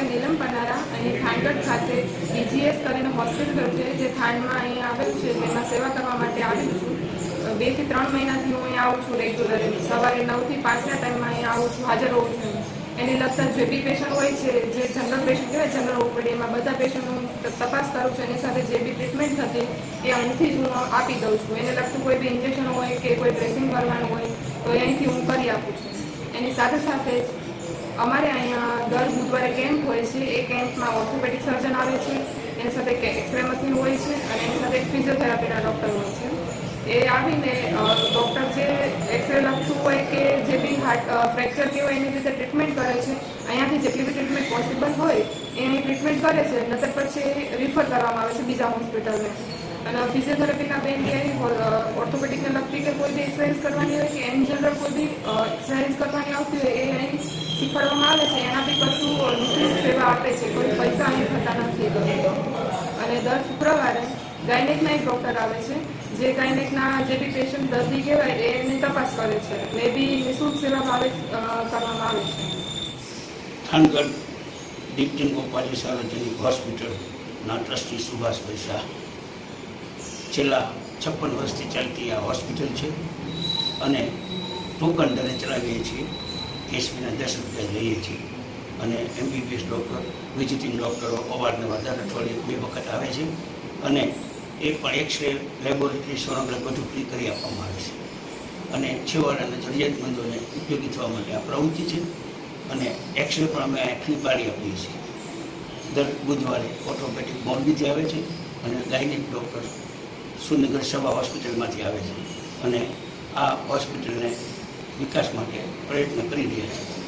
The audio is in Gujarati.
ડૉક્ટર નીલમ પનારા અહીં થાનગઢ ખાતે બીજીએસ કરીને હોસ્પિટલ છે, જે થાનમાં અહીં આવેલ છે તેમાં સેવા કરવા માટે આવેલું છું. બેથી ત્રણ મહિનાથી હું અહીંયા આવું છું રેગ્યુલર સવારે નવથી પાંચના ટાઈમમાં અહીંયા આવું છું, હાજર હોઉં છું. એની લગતા જે બી પેશન્ટ હોય છે, જે જનરલ પેશન્ટ કહેવાય જનરલ ઓપીડી એમાં બધા પેશન્ટ હું તપાસ કરું છું, એની સાથે જે બી ટ્રીટમેન્ટ થતી એ અહીંથી જ હું આપી દઉં છું. એને લગતું કોઈ બી ઇન્જેક્શન હોય કે કોઈ ડ્રેસિંગ કરવાનું હોય, તો અહીંથી હું કરી આપું છું. એની સાથે સાથે અમારે અહીંયા દર બુધવારે કેમ્પ હોય છે. એ કેમ્પમાં ઓર્થોપેડિક સર્જન આવે છે. એની સાથે એક્સરે મશીન હોય છે અને એની સાથે ફિઝિયોથેરાપીના ડૉક્ટર હોય છે. એ આવીને ડૉક્ટર જે એક્સરે લખતું હોય કે જે બી હાર્ટ ફ્રેક્ચર કે હોય એની રીતે ટ્રીટમેન્ટ કરે છે. અહીંયાથી જેટલી બી ટ્રીટમેન્ટ પોસિબલ હોય, એની ટ્રીટમેન્ટ કરે છે. નતર પછી રિફર કરવામાં આવે છે બીજા હોસ્પિટલને અને ફિઝિયોથેરાપીના બેન કે ઓર્થોપેડિકને લગતી કે કોઈ બી એક્સરસાઇઝ કરવાની હોય કે એન જનરલ કોઈ બી એક્સરસાઇઝ કરવાની આવતી હોય, એ અહીં શીખવાડવામાં આવે છે એના બી કશું અ, નિઃશુલ્ક સેવા આપે છે કોઈ પૈસા અહીં થતા નથી અને દર શુક્રવારે ગાયનેકના એક ડૉક્ટર આવે છે જે ગાયનેકના જે બી પેશન્ટ દર્દી કહેવાય એની તપાસ કરે છે. મે બી નિઃશુલ્ક સેવા ભાવે કરવામાં આવે છે. થાનગઢ દીપચંદ ગોપાલી સાર્વજનિક હોસ્પિટલના ટ્રસ્ટી સુભાષભાઈ શાહ છેલ્લા છપ્પન વર્ષથી ચાલતી આ હોસ્પિટલ છે અને ટોકન દરે ચલાવીએ છીએ. કેસમીના દસ રૂપિયા લઈએ છીએ અને એમબીબીએસ ડૉક્ટર વિઝિટિંગ ડૉક્ટરો અવારનવાર દર અઠવાડિયે બે વખત આવે છે. અને એ પણ એક્સરે લેબોરેટરી સોનોગ્રાફ બધું ફ્રી કરી આપવામાં આવે છે. અને છેવાડાના જરૂરિયાતમંદોને ઉપયોગી થવા માટે આ પ્રવૃત્તિ છે. અને એક્સરે પણ અમે ફ્રી પાડી આપીએ છીએ. દર બુધવારે ઓટોમેટિક મોરબીથી આવે છે અને ગાયનિક ડૉક્ટર સુનગર સભા હોસ્પિટલમાંથી આવે છે. અને આ હોસ્પિટલને વિકાસ માટે પ્રયત્ન કરી રહ્યા છે.